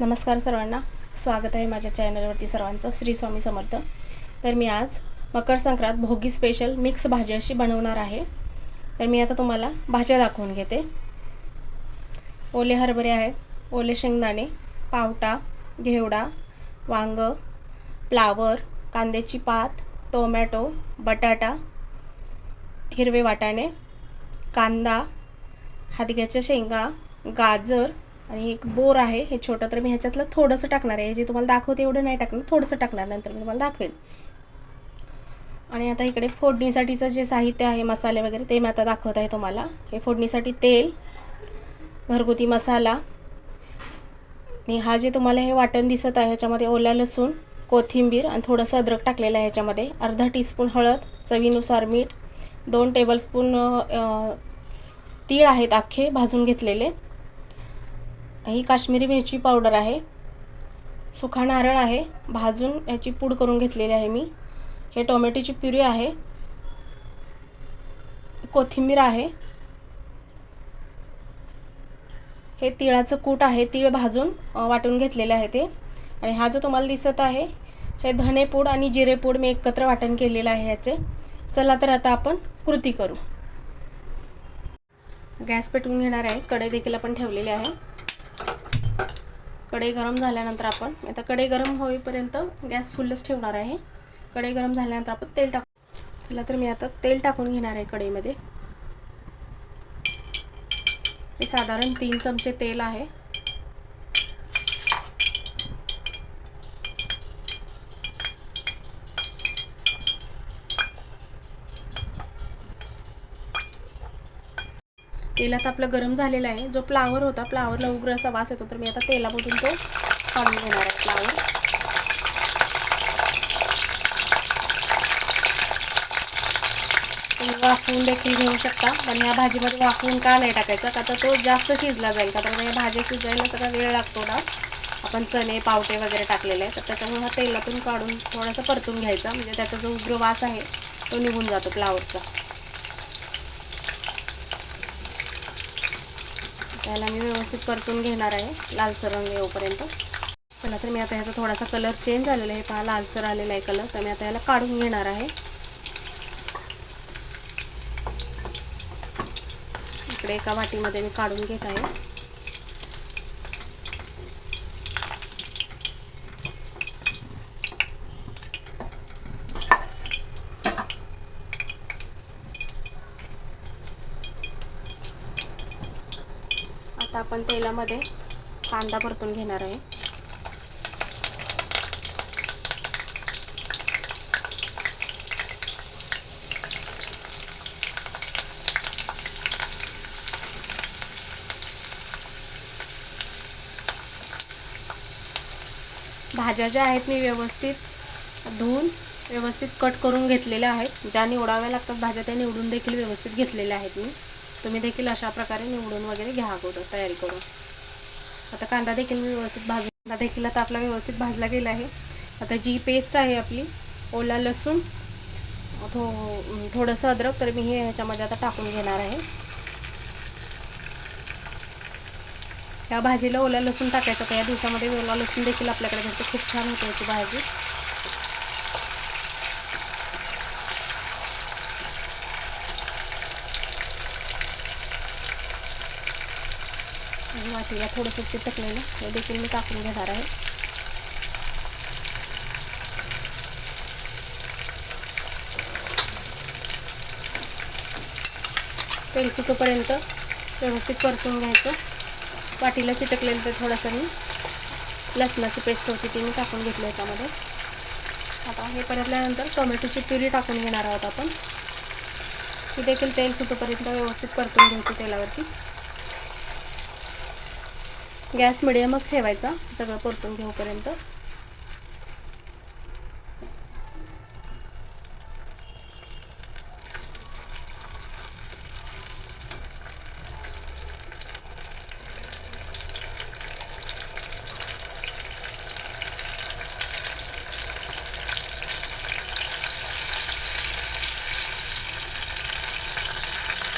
नमस्कार सर्वांना. स्वागत आहे माझ्या चॅनलवरती सर्वांचं. श्री स्वामी समर्थ. तर मी आज मकर संक्रांत भोगी स्पेशल मिक्स भाजी अशी बनवणार आहे. तर मी आता तुम्हाला भाज्या दाखवून घेते. ओले हरभरे आहेत. ओले शेंगदाणे पावटा घेवडा वांग फ्लावर कांद्याची पात टोमॅटो बटाटा हिरवे वाटाणे कांदा हादग्याच्या शेंगा गाजर आणि एक बोर आहे हे छोटं तर मी ह्याच्यातलं थोडंसं टाकणार आहे. जे तुम्हाला दाखवते एवढं नाही टाकणार थोडंसं टाकणार नंतर मी तुम्हाला दाखवेन. आणि आता इकडे फोडणीसाठीचं जे साहित्य आहे मसाले वगैरे ते मी आता दाखवत आहे तुम्हाला. हे फोडणीसाठी तेल घरगुती मसाला आणि हा जे तुम्हाला हे वाटण दिसत आहे ह्याच्यामध्ये ओला लसूण कोथिंबीर आणि थोडंसं अद्रक टाकलेलं आहे ह्याच्यामध्ये. अर्धा टीस्पून हळद चवीनुसार मीठ दोन टेबलस्पून तीळ आहेत अख्खे भाजून घेतलेले. ही काश्मीरी मिरची पावडर आहे. सुखा नारळ आहे. भाजून याची पूड करून घेतलेली आहे मी. हे टोमॅटोची प्युरी आहे. कोथिंबीर आहे. हे तिळाचं कूट आहे. तीळ भाजून वाटून घेतलेलं आहे ते. आणि हा जो तुम्हाला दिसत आहे हे धनेपूड आणि जिरेपूड मी एकत्र वाटण केलेलं आहे याचे. चला तर आता आपण कृती करू. गॅस पेटवून घेणार आहे. कढई देखील आपण ठेवलेले आहे. कढई गरम झाल्यानंतर आपण आता कढई गरम होईपर्यंत गॅस फुल्लच ठेवणार आहे. कढई गरम झाल्यानंतर आपण तेल टाकू. चला तर मी आता तेल टाकून घेणार आहे कढईमध्ये. हे साधारण तीन चमचे तेल आहे. तेलात आपलं गरम झालेलं आहे. जो फ्लावर होता फ्लावरला उग्र असा वास येतो तर मी आता तेलामधून तो काढून घेणार आहे फ्लावर. तुम्ही वाफवून देखील घेऊ शकता पण या भाजीमध्ये वाफवून का नाही टाकायचा? का तर तो जास्त शिजला जाईल का तर या भाज्या शिजायला सगळा वेळ लागतो ना. आपण चणे पावटे वगैरे टाकलेले आहे तर त्याच्यामुळे हा तेलातून काढून थोडासा परतून घ्यायचा. म्हणजे त्याचा जो उग्र वास आहे तो निघून जातो फ्लावरचा. त्याला मी व्यवस्थित परतून घेणार आहे लालसर रंग येऊपर्यंत. चला तर मी आता ह्याचा थोडासा कलर चेंज झालेला आहे. पहा लालसर आलेला आहे कलर. तर मी आता याला काढून घेणार आहे. इकडे एका वाटीमध्ये मी काढून घेत आहे आता आपण तेलामध्ये कांदा परतून घेणार आहे. भाज्या ज्या आहेत मी व्यवस्थित धुवून व्यवस्थित कट करून घेतलेल्या आहेत. ज्या निवडाव्या लागतात भाज्या त्या निवडून देखील व्यवस्थित घेतलेल्या आहेत मी. तुम्ही देखील अशा प्रकारे निवडून वगैरे घ्या अगोदर तयारी करून. आता कांदा देखील मी व्यवस्थित भाजून कांदा देखील आता आपला व्यवस्थित भाजला गेला आहे. आता जी पेस्ट आहे आपली ओला लसूण थो थोडंसं अद्रक तर मी हे ह्याच्यामध्ये आता टाकून घेणार आहे. या भाजीला ओला लसूण टाकायचं तर या दिवसामध्ये ओला लसूण देखील आपल्याकडे भेटतो. खूप छान होते याची भाजी. थोडंसं चिटकलेलं हे देखील मी टाकून घेणार आहे. तेल सुटूपर्यंत व्यवस्थित परतून घ्यायचं. वाटीला चिटकलेलं तर थोडंसं मी लसणाची पेस्ट होती ती मी टाकून घेतली याच्यामध्ये. आता हे परतल्यानंतर टोमॅटोची प्युरी टाकून घेणार आहोत आपण. ती देखील तेल सुटूपर्यंत व्यवस्थित परतून घ्यायची तेलावरती. गॅस मिडियमच ठेवायचा सगळं परतून घेऊपर्यंत.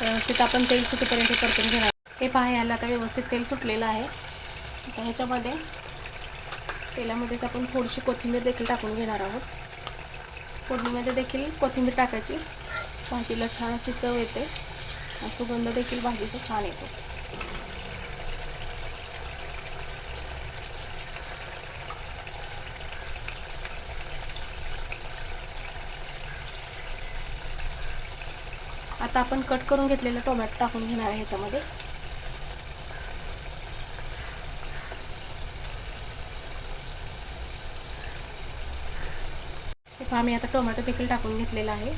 व्यवस्थित आपण तेल सुटेपर्यंत परतून घेणार. हे पहा याला आता व्यवस्थित तेल सुटलेलं आहे. आता ह्याच्यामध्ये तेलामध्येच आपण थोडीशी कोथिंबीर देखील टाकून घेणार आहोत. फोडणीमध्ये देखील कोथिंबीर टाकायची. भाजीला छान अशी चव येते. आणि सुगंध देखील भाजीचा छान येतो. आता आपण कट करून घेतलेलं टोमॅटो टाकून घेणार आहे ह्याच्यामध्ये. पहा मी आता टोमॅटो देखील टाकून घेतलेला आहे.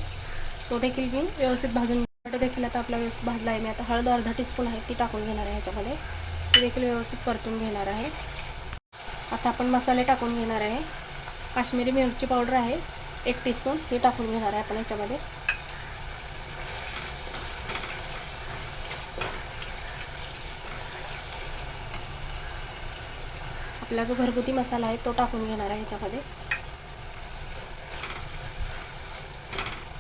तो देखील मी व्यवस्थित भाजून टोमॅटो देखील आता आपला व्यवस्थित भाजला आहे. मी आता हळद अर्धा टीस्पून आहे ती टाकून घेणार आहे ह्याच्यामध्ये. ती देखील व्यवस्थित परतून घेणार आहे. आता आपण मसाले टाकून घेणार आहे. काश्मीरी मिरची पावडर आहे एक टीस्पून हे टाकून घेणार आहे आपण ह्याच्यामध्ये. आपला जो घरगुती मसाला आहे तो टाकून घेणार आहे ह्याच्यामध्ये.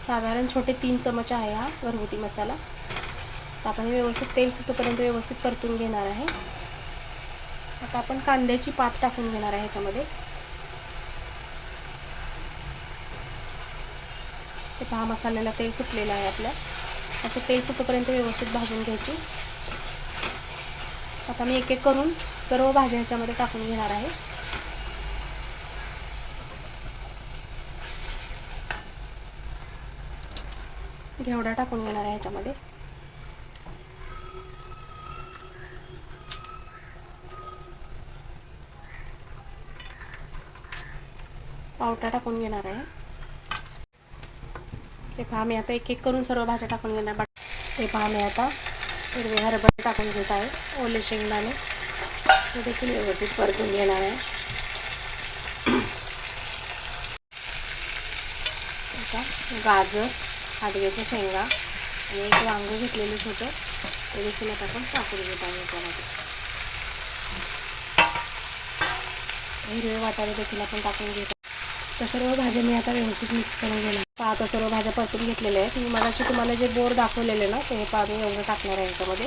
साधारण छोटे तीन चमच आहे हा घरगुती मसाला. तर आपण व्यवस्थित तेल सुटेपर्यंत व्यवस्थित परतून घेणार आहे. आता आपण कांद्याची पात टाकून घेणार आहे ह्याच्यामध्ये. ते पहा मसाल्याला तेल सुटलेलं आहे आपल्या असं तेल सुटेपर्यंत व्यवस्थित भाजून घ्यायची. आता मी एक एक करून सर्व भाज्या ह्याच्यामध्ये टाकून घेणार आहे. घेवडा टाकून घेणार आहे ह्याच्यामध्ये पावटा टाकून घेणार आहे. ते पहा मी आता एक एक करून सर्व भाज्या टाकून घेणार. बट ते पहा मी आता हिरवे हरभरे टाकून घेत आहे ओले शेंगदाणे. हे देखील व्यवस्थित परतून घेणार आहे. आता गाजर. हादग्याच्या शेंगा आणि एक वांगं घेतलेलं छोटं ते देखील आता आपण टाकून घेत आहे याच्यामध्ये हिरवे वाटाणे देखील आपण टाकून घेत तर सर्व भाज्या मी आता व्यवस्थित मिक्स करून घेणार. पहा आता सर्व भाज्या परतून घेतलेल्या आहेत. मी मगाशी तुम्हाला जे बोर दाखवलेले ना ते पहा मी एवढं टाकणार आहे याच्यामध्ये.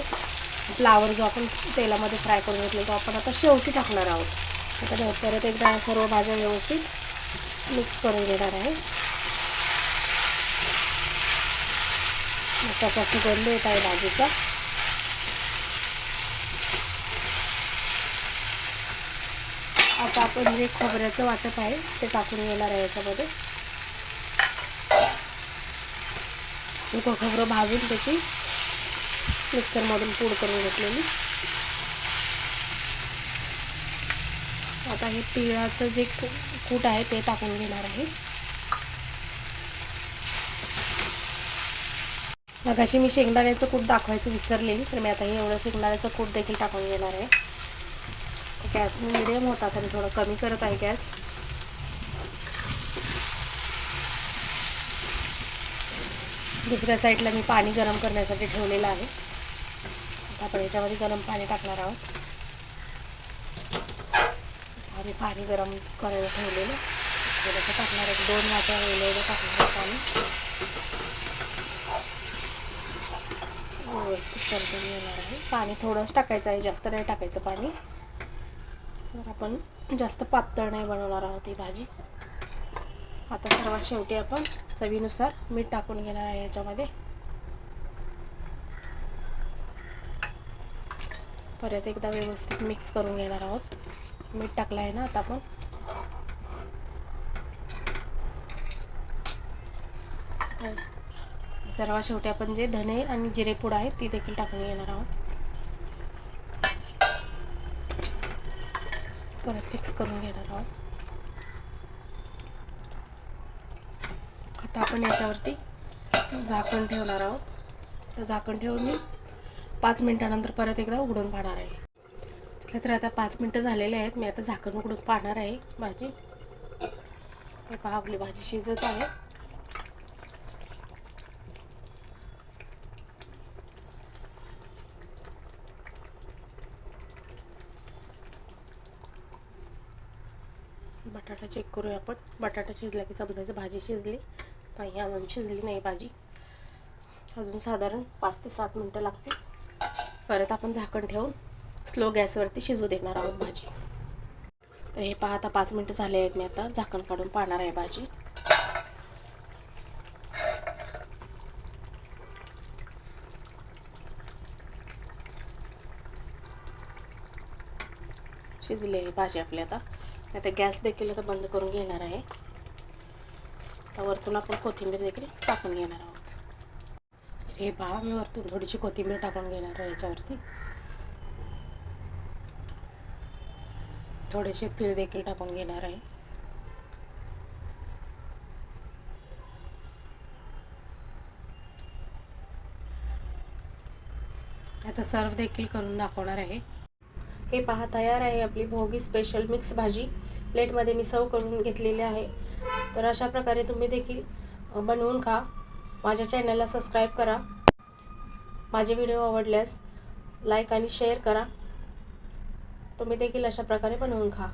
फ्लावर जो आपण तेलामध्ये फ्राय करून घेतला तो आपण आता शेवटी टाकणार आहोत. आता परत एकदा सर्व भाज्या व्यवस्थित मिक्स करून घेणार आहे. मसाचा सुगंध येत आहे बाजूचा. आता आपण जे खोबऱ्याचं वाटप आहे ते टाकून घेणार आहे याच्यामध्ये. खोबरं भाजून त्याची मिक्सरमधून पूड करून घेतलेली. आता हे तिळाचं जे कूट आहे ते टाकून घेणार आहे. मगाशी मी शेंगदाण्याचं कूट दाखवायचं विसरलेली तर मी आता हे एवढं शेंगदाण्याचं कूट देखील टाकून घेणार आहे. गॅस मी मिडियम होता तर थोडं कमी करत आहे गॅस. दुसऱ्या साईडला मी पाणी गरम करण्यासाठी ठेवलेलं आहे. आता आपण याच्यामध्ये गरम पाणी टाकणार आहोत. आम्ही पाणी गरम करायला ठेवलेलं. थोडंसं टाकणार एक दोन वाट्या वेळेला टाकणार आहे पाणी व्यवस्थित परतून घेणार आहे पाणी थोडंच टाकायचं आहे जास्त नाही टाकायचं पाणी. तर आपण जास्त पातळ नाही बनवणार आहोत ही भाजी. आता सर्वात शेवटी आपण चवीनुसार मीठ टाकून घेणार आहे याच्यामध्ये. परत एकदा व्यवस्थित मिक्स करून घेणार आहोत. मीठ टाकलं आहे ना आता आपण. सर्वात शेवटी आपण जे धणे आणि जिरेपूड आहे ती देखील टाकून घेणार आहोत. परत फिक्स करून घेणार आहोत. आता आपण याच्यावरती झाकण ठेवणार आहोत. तर झाकण ठेवून मी पाच मिनटानंतर परत एकदा उघडून पाहणार आहे. चला तर आता पाच मिनटं झालेले आहेत. मी आता झाकण उघडून पाहणार आहे. भाजी. हे पहा आपली भाजी शिजत आहे. बटाटा चेक करूया आपण. बटाटा शिजला की समजायचं भाजी शिजली. नाही अजून शिजली नाही भाजी. अजून साधारण पाच ते सात मिनटं लागतील. परत आपण झाकण ठेवून स्लो गॅसवरती शिजू देणार आहोत भाजी. तर हे पहा आता पाच मिनटं झाले आहेत मी आता झाकण काढून पाहणार आहे भाजी. शिजली आहे भाजी आपली आता. आता गॅस देखील आता बंद करून घेणार आहे. आता वरतून आपण कोथिंबीर देखील टाकून घेणार आहोत. हे पहा मी वरतून थोडीशी कोथिंबीर टाकून घेणार आहे याच्यावरती. थोडेसे तीळ देखील टाकून घेणार आहे. आता सर्व देखील करून दाखवणार आहे. हे पहा तयार आहे आपली भोगी स्पेशल मिक्स भाजी. प्लेटमध्ये मी सर्व करून घेतलेली आहे. तर अशा प्रकारे तुम्ही देखील बनवून खा. माझ्या चॅनलला सबस्क्राईब करा. माझे व्हिडिओ आवडल्यास लाईक आणि शेअर करा. तुम्ही देखील अशा प्रकारे बनवून खा.